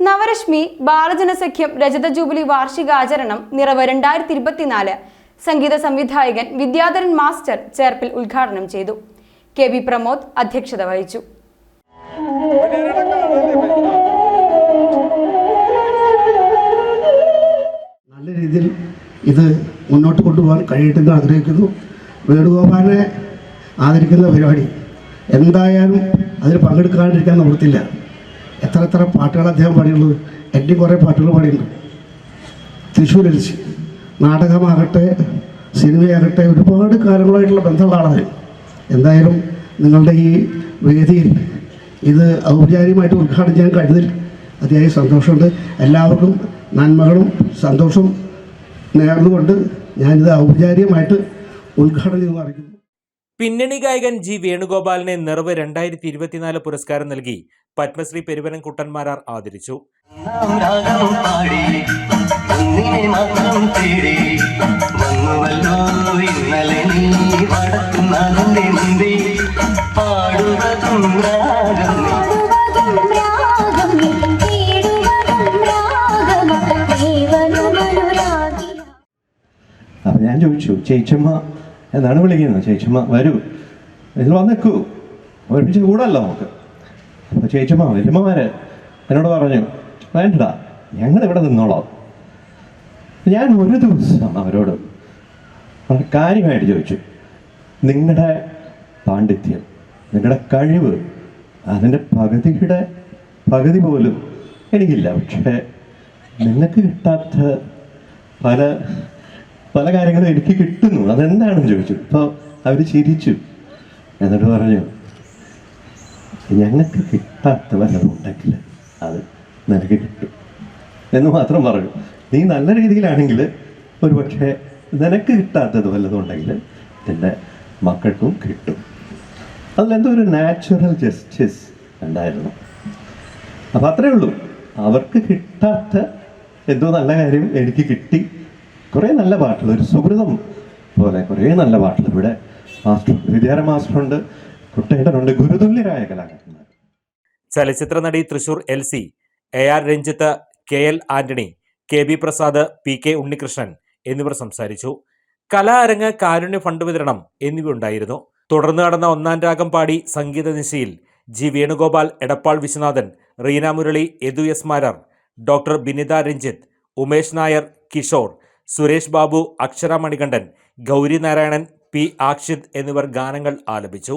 നവരശ്മി ബാലജനസഖ്യം രജത ജൂബിലി വാർഷികാചരണം നിറവ് രണ്ടായിരത്തി ഇരുപത്തിനാല് സംഗീത സംവിധായകൻ വിദ്യാധരൻ മാസ്റ്റർ ചേർപ്പിൽ ഉദ്ഘാടനം ചെയ്തു. കെ വി പ്രമോദ് അധ്യക്ഷത വഹിച്ചു. നല്ല രീതിയിൽ ഇത് മുന്നോട്ട് കൊണ്ടുപോകാൻ കഴിയട്ടെന്ന് ആഗ്രഹിക്കുന്നു. വേണുഗോപാലിനെ ആദരിക്കുന്ന പരിപാടി എന്തായാലും അതിൽ പങ്കെടുക്കാണ്ടിരിക്കാൻ നിവൃത്തില്ല എത്ര എത്ര പാട്ടുകൾ അദ്ദേഹം പാടിയുള്ളത് എന്റെ കുറേ പാട്ടുകൾ പാടിയിട്ടുണ്ട്. തൃശ്ശൂരിൽ നാടകമാകട്ടെ സിനിമയാകട്ടെ ഒരുപാട് കാലങ്ങളായിട്ടുള്ള ബന്ധമുള്ള ആളാണ് എന്തായാലും നിങ്ങളുടെ ഈ വേദിയിൽ ഇത് ഔപചാരികമായിട്ട് ഉദ്ഘാടനം ചെയ്യാൻ കഴിഞ്ഞതിൽ അതിയായി സന്തോഷമുണ്ട്. എല്ലാവർക്കും നന്മകളും സന്തോഷവും നേർന്നുകൊണ്ട് ഞാനിത് ഔപചാരികമായിട്ട് ഉദ്ഘാടനം ചെയ്തു അറിയിക്കുന്നു. പിന്നണി ഗായകൻ ജി വേണുഗോപാലിനെ നിറവ് രണ്ടായിരത്തി ഇരുപത്തിനാല് പുരസ്കാരം നൽകി. പത്മശ്രീ പെരുവനം കുട്ടന്മാരാർ ആദരിച്ചു. അപ്പൊ പാടുവതും രാഗം. ഞാൻ ചോദിച്ചു ചേച്ചമ്മ എന്നാണ് വിളിക്കുന്നത്? ചേച്ചമ്മ വരൂ. ഇതിൽ വന്നേക്കൂ. ഒരുമിച്ച് കൂടല്ലോ നമുക്ക്. ചേച്ചമ്മ വലിയമ്മമാർ എന്നോട് പറഞ്ഞു വേണ്ടടാ ഞങ്ങൾ ഇവിടെ നിന്നോളാം. ഞാൻ ഒരു ദിവസം അവരോട് കാര്യമായിട്ട് ചോദിച്ചു. നിങ്ങളുടെ പാണ്ഡിത്യം നിങ്ങളുടെ കഴിവ് അതിന്റെ പകുതിയുടെ പകുതി പോലും എനിക്കില്ല. പക്ഷേ നിങ്ങൾക്ക് കിട്ടാത്ത പല പല കാര്യങ്ങളും എനിക്ക് കിട്ടുന്നു. അതെന്താണെന്ന് ചോദിച്ചു. അപ്പോൾ അവർ ചിരിച്ചു. എന്നിട്ട് പറഞ്ഞു ഞങ്ങൾക്ക് കിട്ടാത്ത വല്ലതും ഉണ്ടെങ്കിൽ അത് നിനക്ക് കിട്ടും. എന്ന് മാത്രം പറഞ്ഞു നീ നല്ല രീതിയിലാണെങ്കിൽ ഒരു പക്ഷേ നിനക്ക് കിട്ടാത്തത് വല്ലതും ഉണ്ടെങ്കിൽ നിന്റെ മക്കൾക്കും കിട്ടും. അതിലെന്തോ ഒരു നാച്ചുറൽ ജസ്റ്റിസ് ഉണ്ടായിരുന്നു. അപ്പം അത്രേ ഉള്ളൂ. അവർക്ക് കിട്ടാത്ത എന്തോ നല്ല കാര്യം എനിക്ക് കിട്ടി. കുറേ നല്ല പാട്ടുകൾ. ഒരു സുഹൃതം പോലെ കുറേ നല്ല പാട്ടുകൾ. ഇവിടെ മാസ്റ്റർ വിദ്യാര മാസ്റ്ററുണ്ട്. ഗുരുതുല്യരായ കലാകാരന്മാർ. ചലച്ചിത്ര നടി Thrissur L C A R Ranjith K L Antony K B Prasad P K Unnikrishnan എന്നിവർ സംസാരിച്ചു. കലാ അരങ്ങ് കാരുണ്യ ഫണ്ട് വിതരണം എന്നിവ ഉണ്ടായിരുന്നു. തുടർന്ന് നടന്ന ഒന്നാം രാഗം പാടി സംഗീത നിശയിൽ G Venugopal Edappal Viswanathan Reena Murali Yadu S Marar doctor Binitha Ranjith Umesh Nair Kishore Suresh Babu Akshara Manikandan Gauri Narayanan P Akshith എന്നിവർ ഗാനങ്ങൾ ആലപിച്ചു.